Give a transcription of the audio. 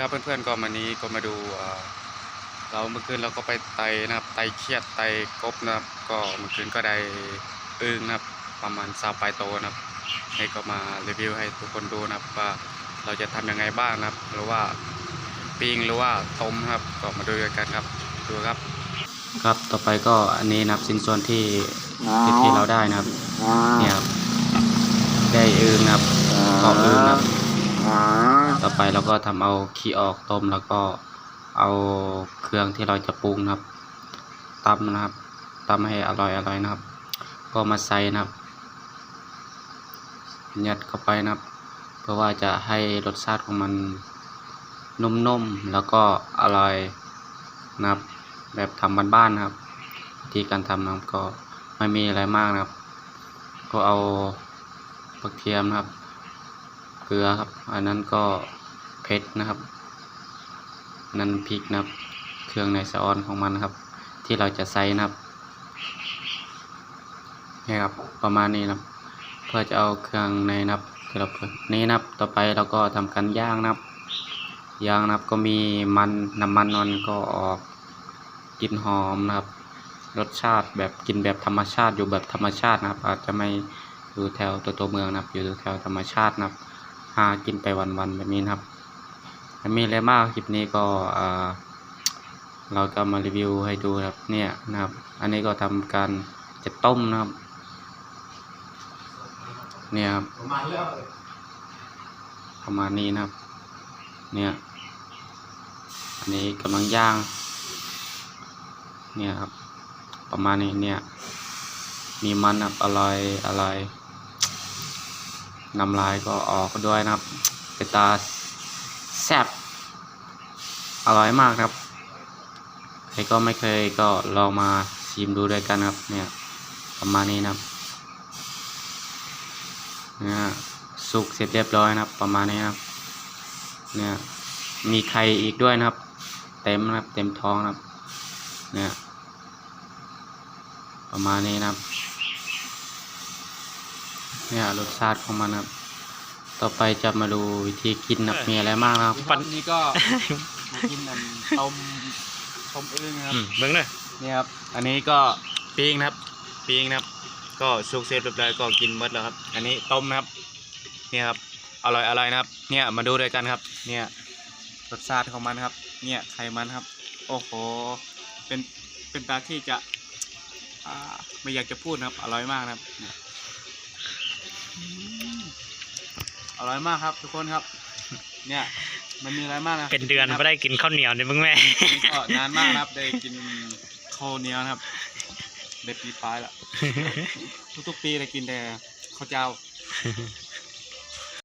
ครับเพื่อนๆก็วันนี้ก็มาดูเอ่อเราเมื่อคืนเราก็ไปไต่นะครับไต่เครียดไต่กบนะครับ ก็เมื่อคืนก็ได้อึ้งนะครับ ประมาณซาปลายโตนะครับให้ก็มารีวิวให้ทุกคนดูนะครับว่าเราจะทำยังไงบ้างนะครับ หรือว่าปิ้งหรือว่าต้มนะครับก็มาดูกันครับดูครับ ครับต่อไปก็อันนี้นะครับสินส่วนที่ที่ที่เราได้นะครับเนี่ยครับได้อึ้งนะครับก็อึ้งนะครับ ต่อไปเราก็ทำเอาขี้ออกต้มแล้วก็เอาเครื่องที่เราจะปรุงนะครับตำนะครับตำให้อร่อยอร่อยนะครับ ก็มาใส่นะครับยัดเข้าไปนะครับ เพื่อว่าจะให้รสชาติของมันนุ่มๆแล้วก็อร่อยนะครับ แบบทำบ้านๆนะครับวิธีการทำนะครับก็ไม่มีอะไรมากนะครับ ก็เอาผักเทียมนะครับ เกลือครับ อันนั้นก็เผ็ดนะครับนนั้นพริกนะครับ เครื่องในซออนของมันนะครับ ที่เราจะใส่นะครับนี่ครับประมาณนี้นะครับ เพื่อจะเอาเครื่องในนะครับเราเพิ่มนี้นะครับ ต่อไปเราก็ทำการย่างนะครับย่างนะครับก็มีมันน้ำมันนอนก็ออกกลิ่นหอมนะครับรสชาติแบบกินแบบธรรมชาติอยู่แบบธรรมชาตินะครับ อาจจะไม่อยู่แถวตัวตัวเมืองนะครับ อยู่แถวธรรมชาตินะครับ หากินไปวันๆแบบนี้นะครับไม่มีอะไรมากคลิปนี้ก็เราก็มารีวิวให้ดูครับเนี่ยนะครับ อันนี้ก็ทำการจะต้มนะครับ เนี่ยครับประมาณนี้นะครับ เนี่ย อันนี้กำลังย่าง เนี่ยครับ ประมาณนี้เนี่ย มีมันครับอร่อยอร่อย น้ำลายก็ออกด้วยนะครับ เป็นตาแซ่บอร่อยมากครับ ใครก็ไม่เคยก็ลองมาชิมดูด้วยกันครับ เนี่ยประมาณนี้นะครับเนี่ยสุกเสร็จเรียบร้อยนะครับ ประมาณนี้นะครับ เนี่ยมีไข่อีกด้วยนะครับ เต็มนะครับ เต็มท้องนะครับ เนี่ยประมาณนี้นะครับ เนี่ยรสชาติของมันนะครับ ต่อไปจะมาดูวิธีกินนะครับมีอะไรมากนะครับวันนี้ก็มากินอันต้มต้มอึ้งนะครับอืมเบิ้งเลยนี่ครับ อันนี้ก็ปิ้งนะครับปิ้งนะครับ ก็สุกเสร็จเรียบร้อยก็กินหมดแล้วครับ อันนี้ต้มนะครับเนี่ยครับอร่อยอร่อยนะครับ เนี่ยมาดูด้วยกันครับ เนี่ยรสชาติของมันครับ เนี่ยไขมันครับ โอ้โห เป็นเป็นตาที่จะอ่าไม่อยากจะพูดนะครับ อร่อยมากนะครับเนี่ยอืม อร่อยมากครับ ทุกคนครับ เนี่ย มันมีอะไรมากนะเป็นเดือนครับไม่ได้กินข้าวเหนียวเนี่ยมึงแม่นี่ก็นานมากนะครับได้กินข้าวเหนียวนะครับได้ปีปลายละทุกๆปีได้กินแต่ข้าวเจ้า